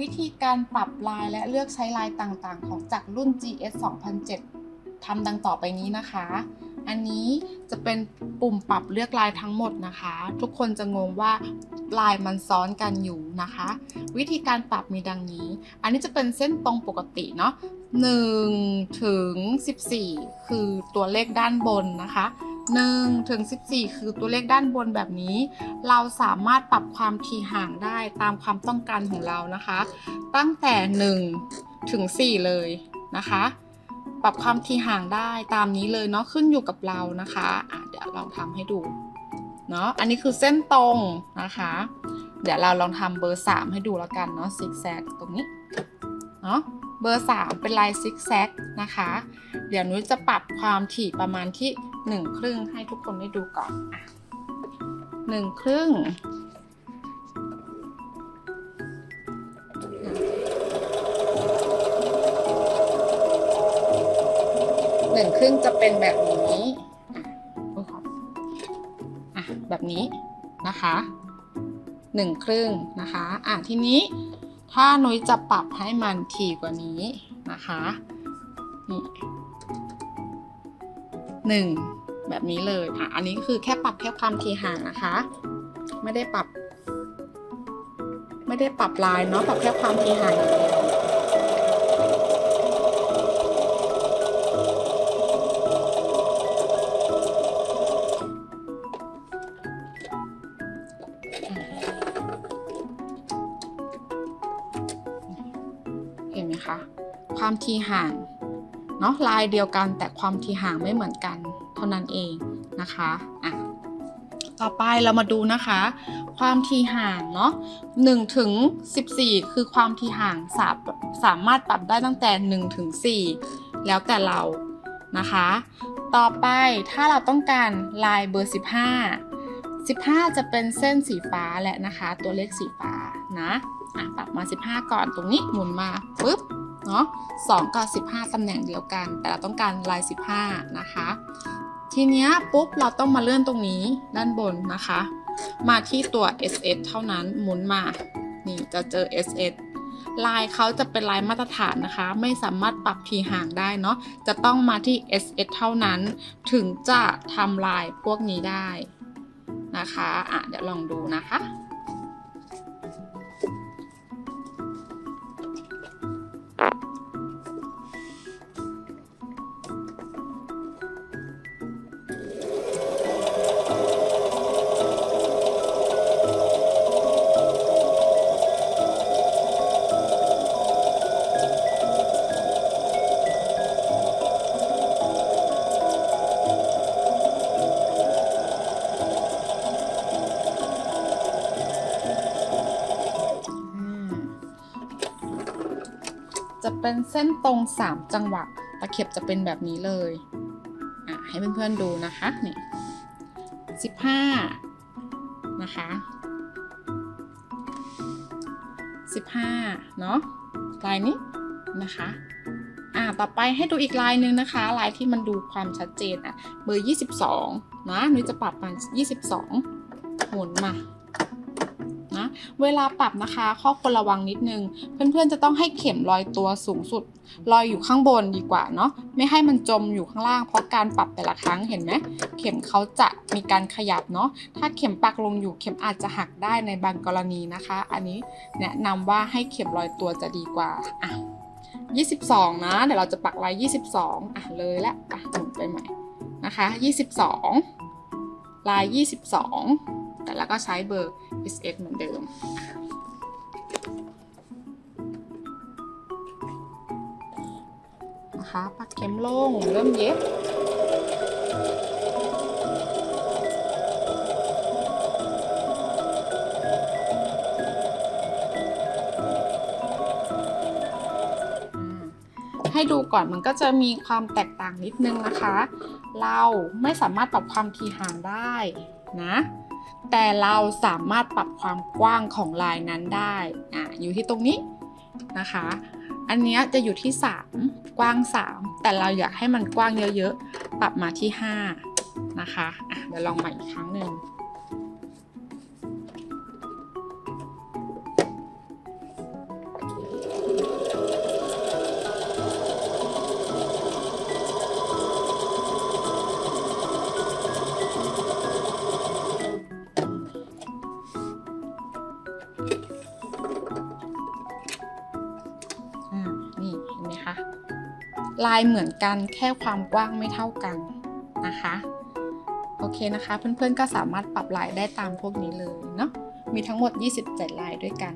วิธีการปรับลายและเลือกใช้ลายต่างๆ ของจากรุ่น GS 2007ทำดังต่อไปนี้นะคะ อันนี้จะเป็นปุ่มปรับเลือกลายทั้งหมดนะคะ ทุกคนจะงงว่าลายมันซ้อนกันอยู่นะคะ วิธีการปรับมีดังนี้ อันนี้จะเป็นเส้นตรงปกติเนาะ1ถึง 14 คือตัวเลขด้านบนนะคะ 1ถึง14 คือตัวเลขด้านบนแบบนี้ เราสามารถปรับความถี่ห่างได้ตามความต้องการของเรานะคะ ตั้งแต่ 1 ถึง 4 เลยนะคะ ปรับความถี่ห่างได้ตามนี้เลยเนาะขึ้นอยู่กับเรานะคะะเดี๋ยวลองทำให้ดูเนาะอันนี้คือเส้นตรงนะคะ เดี๋ยวเราลองทำเบอร์ 3 ให้ดูแล้วกันเนาะซิกแซกตรงนี้เนาะเบอร์ 3 เป็นลายซิกแซกนะคะ เดี๋ยวนุ้ยจะปรับความถี่ประมาณที่ 1ครึ่งให้ทุกคนได้ดูก่อนอะหนึ่งครึ่งหนึ่งครึ่งจะเป็นแบบนี้อะโอ้ยขออะแบบนี้นะคะหนึ่งครึ่งนะคะอะทีนี้ถ้านุ้ยจะปรับให้มันถี่กว่านี้นะคะนี่ หนึ่งแบบนี้เลยอะอันนี้คือแค่ปรับแค่ความถี่ห่างนะคะ ไม่ได้ปรับ ไม่ได้ปรับลายเนาะปรับแค่ความถี่ห่างอย่างเดียวเห็นไหมคะ ความทีห่าง เนาะลายเดียวกันแต่ความทีห่างไม่เหมือนกัน เท่านั้นเองนะคะอะต่อไปเรามาดูนะคะ ความทีห่างเนาะ1ถึง14 คือความทีห่างสาสามารถปรับได้ตั้งแต่1ถึง4แล้วแต่เรานะคะ ต่อไปถ้าเราต้องการลายเบอร์ 15 15 จะเป็นเส้นสีฟ้าแหละนะคะ ตัวเลขสีฟ้านะอะปรับมา 15 ก่อนตรงนี้หมุนมาปุ๊บ เนาะ2กับ 15 ตำแหน่งเดียวกัน แต่เราต้องการลาย 15 นะคะ ทีเนี้ยปุ๊บเราต้องมาเลื่อนตรงนี้ด้านบนนะคะ มาที่ตัว SS เท่านั้นหมุนมา นี่จะเจอ SS ลายเขาจะเป็นลายมาตรฐานนะคะ ไม่สามารถปรับทีห่างได้เนาะจะต้องมาที่ SS เท่านั้น ถึงจะทำลายพวกนี้ได้นะคะ อะ เดี๋ยวลองดูนะคะ จะเป็นเส้นตรง 3 จังหวะ ตะเข็บจะเป็นแบบนี้เลย อะ ให้เพื่อนๆดูนะคะ นี่15นะคะ15เนาะ ลายนี้นะคะ อ่า ต่อไปให้ดูอีกลายหนึ่งนะคะ ลายที่มันดูความชัดเจนอะ เบอร์ 22 นะนุ้ยจะปรับมา22 หมุนมา นะ เวลาปรับนะคะ ข้อควรระวังนิดนึง เพื่อนๆจะต้องให้เข็มลอยตัวสูงสุด ลอยอยู่ข้างบนดีกว่าเนาะไม่ให้มันจมอยู่ข้างล่าง เพราะการปรับแต่ละครั้งเห็นไหมเข็มเขาจะมีการขยับเนาะถ้าเข็มปักลงอยู่เข็มอาจจะหักได้ในบางกรณีนะคะ อันนี้แนะนำว่าให้เข็มลอยตัวจะดีกว่าอะ22 นะ เดี๋ยวเราจะปักลาย22 อะเลยละอะหมุนไปใหม่นะคะ 22 ลาย 22 แต่แล้วก็ใช้เบอร์ SX เหมือนเดิม นะคะ ปักเข็มลง เริ่มเย็บ ให้ดูก่อนมันก็จะมีความแตกต่างนิดนึงนะคะ เราไม่สามารถปรับความถี่ห่างได้นะ แต่เราสามารถปรับความกว้างของลายนั้นได้อะอยู่ที่ตรงนี้นะคะ อันนี้จะอยู่ที่ 3 กว้าง 3 แต่เราอยากให้มันกว้างเยอะๆ ปรับมาที่ 5 นะคะอะเดี๋ยวลองใหม่อีกครั้งหนึ่ง ลายเหมือนกันแค่ความกว้างไม่เท่ากันนะคะ โอเคนะคะ เพื่อนๆก็สามารถปรับลายได้ตามพวกนี้เลยเนาะมีทั้งหมด 27 ลายด้วยกัน